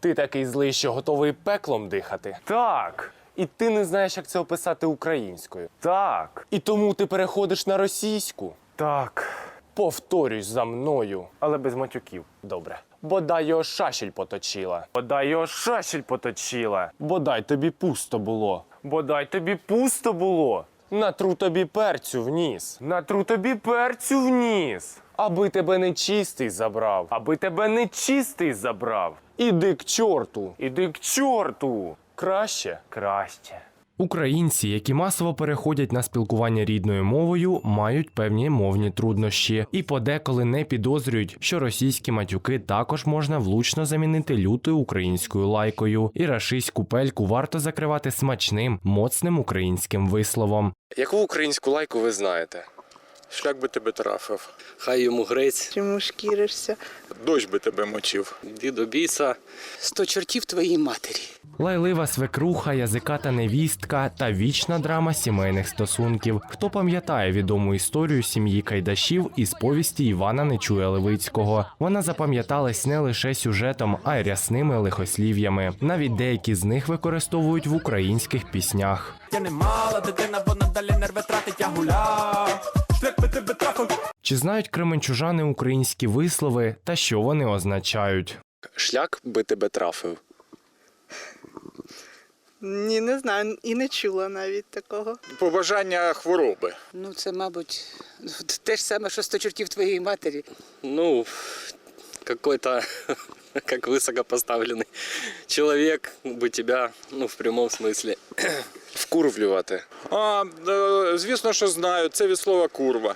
Ти такий злий, що готовий пеклом дихати. Так, І ти не знаєш, як це описати українською. так, І тому ти переходиш на російську. так. Повторюй за мною. Але без матюків. Добре. Бодай його шашель поточила. Бодай його шашель поточила. Бодай тобі пусто було. Бодай тобі пусто було. Натру тобі перцю в ніс, Натру тобі перцю в ніс, аби тебе нечистий забрав. аби тебе нечистий забрав. Іди к чорту. Іди к чорту. Краще. Краще. Українці, які масово переходять на спілкування рідною мовою, мають певні мовні труднощі і подеколи не підозрюють, що російські матюки також можна влучно замінити лютою українською лайкою, і рашиську пельку варто закривати смачним, моцним українським висловом. Яку українську лайку ви знаєте? Шлях би тебе трафив, Хай йому грець, Чому шкіришся? дощ би тебе мочив. йди до біса. Сто чортів твоїй матері. Лайлива свекруха, язиката невістка та вічна драма сімейних стосунків. Хто пам'ятає відому історію сім'ї Кайдашів із повісті Івана Нечуя Левицького? Вона запам'яталась не лише сюжетом, а й рясними лихослів'ями. Навіть деякі з них використовують в українських піснях. Я не мала дитина, вона далі нерви тратить, я гуляв. Чи знають кременчужани українські вислови та що вони означають? Шлях би тебе трафив. Ні, не знаю, і не чула навіть такого. Побажання хвороби. Ну, це, мабуть, те ж саме, що сто чортів твоєї матері. Ну, какой-то, как высокопоставленный человек бы тебя, ну, в прямом смысле. Вкурвлювати. А, е, звісно, що знаю, це від слова курва.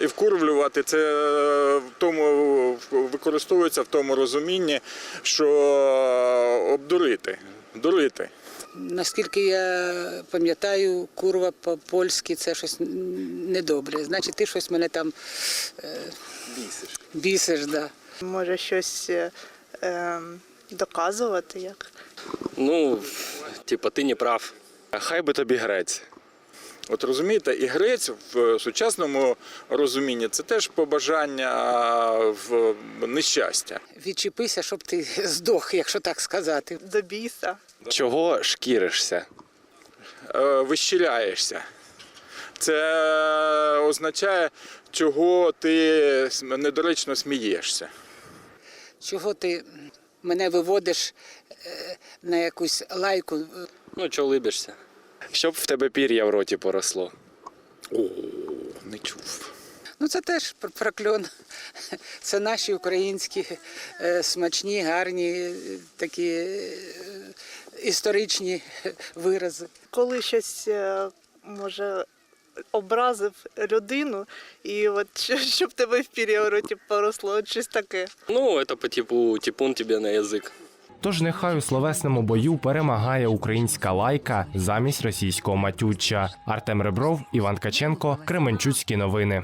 І вкурвлювати це е, в тому використовується в тому розумінні, що е, обдурити, дурити. Наскільки я пам'ятаю, курва по-польськи це щось недобре. Значить, ти щось мене там бісиш. Бісиш, да. Може щось е, ем, доказувати як. Ну, типа, ты не прав. А хай би тобі грець. От розумієте, і грець в сучасному розумінні це теж побажання в нещастя. Відчепися, щоб ти здох, якщо так сказати. До біса. Чого шкіришся? Е, вищіляєшся. Це означає, чого ти недоречно смієшся. Чого ти мене виводиш е, на якусь лайку? Ну, чё улыбишься? Щоб в тебе пір'я в роті поросло. О, не чув. Ну, це теж прокльон. Це наші українські е, смачні, гарні, е, такі е, історичні вирази. Коли щось може образив людину, і от щоб тебе в пір'я в роті поросло, щось таке. Ну, это по типу типун тебе на язык. Тож нехай у словесному бою перемагає українська лайка замість російського матюча. Артем Ребров, Іван Каченко, Кременчуцькі новини.